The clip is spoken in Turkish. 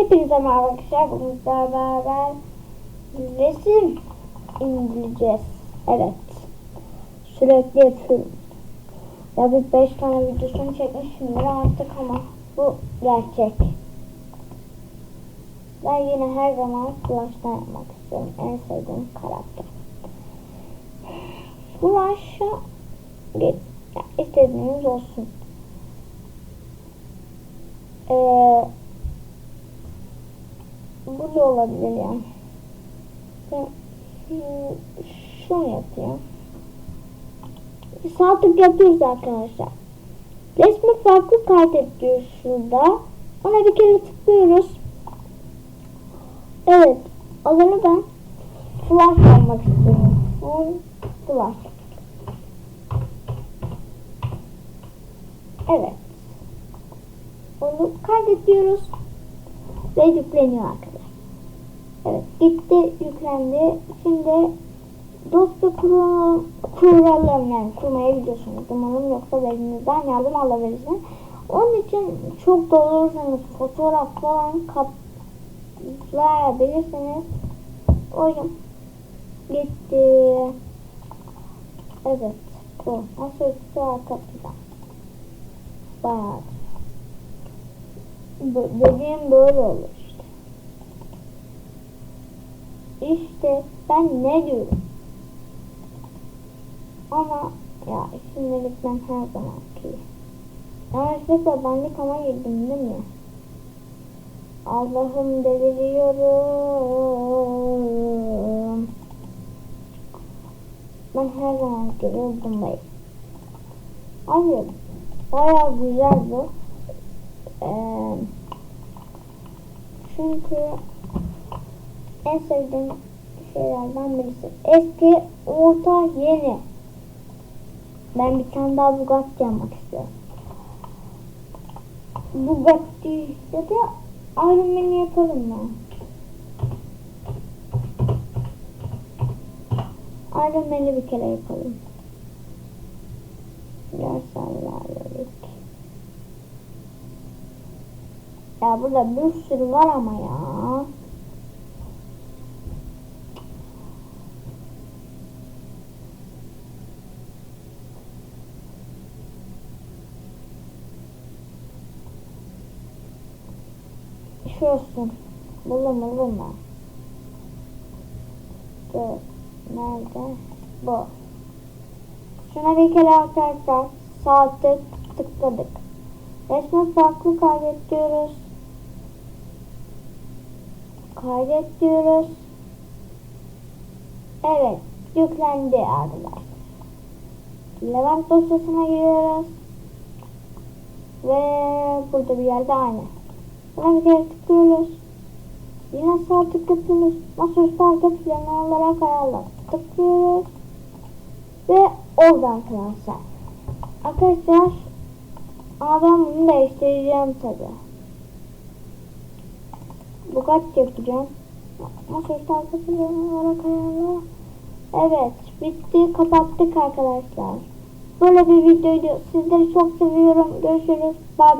Hepinize merhaba arkadaşlar. Bugün beraber resim indireceğiz. Evet. Sürekli yapıyorum. Ya bir 5 tane videosunu çekmişimdir artık ama bu gerçek. Ben yine her zaman Flash'tan yapmak istiyorum. En sevdiğim karakter. Flash'a istediğiniz olsun. Eee bu da olabilir yani. Ben şu- şunu yapayım. Sağ yapıyoruz arkadaşlar. Resmi farklı kaydet diyor şurada. Ona bir kere tıklıyoruz. Evet. Adını ben flash almak istiyorum. Flash. Evet. Onu kaydet diyoruz. Ve yükleniyor arkadaşlar. Gitti yüklendi. Şimdi dosya kuralım, kuralım yani kurmayı biliyorsunuz. Umarım yoksa elinizden yardım alabilirsiniz. Onun için çok doldurursanız fotoğraf falan kaplayabilirsiniz. Oyun gitti. Evet bu. Nasıl arka plan. Bayağı. Dediğim böyle olur işte. Ben ne diyorum. Ama ya şimdilik ben her zamanki. Yanlışlıkla bandik ama girdim değil mi? Allah'ım deliriyorum. Ben her zaman giriyordum Hayır. Baya güzel bu. Ee, çünkü en sevdiğim şeylerden birisi. Eski, orta, yeni. Ben bir tane daha Bugatti yapmak istiyorum. Bugatti ya da Iron Man'i yapalım mı? Iron Man'i bir kere yapalım. Görsellerlik. Ya burada bir sürü var ama ya. Şurası. Buldum buldum ben. Nerede? Bu. Şuna bir kere arkadaşlar sağ tık tıkladık. Resmi farklı kaydet diyoruz. Kaydet diyoruz. Evet. Yüklendi arkadaşlar. Levent dosyasına giriyoruz. Ve burada bir yerde aynı. Bir kere tıklıyoruz. Yine sağ tık yapıyoruz. Masaüstü arka planı olarak ayarla. Tıklıyoruz. Ve oldu arkadaşlar. Arkadaşlar ama ben bunu değiştireceğim tabi. Bugatti yapacağım. Masaüstü arka planı olarak ayarla. Evet bitti kapattık arkadaşlar. Böyle bir videoydu. Sizleri çok seviyorum. Görüşürüz. Bay bay.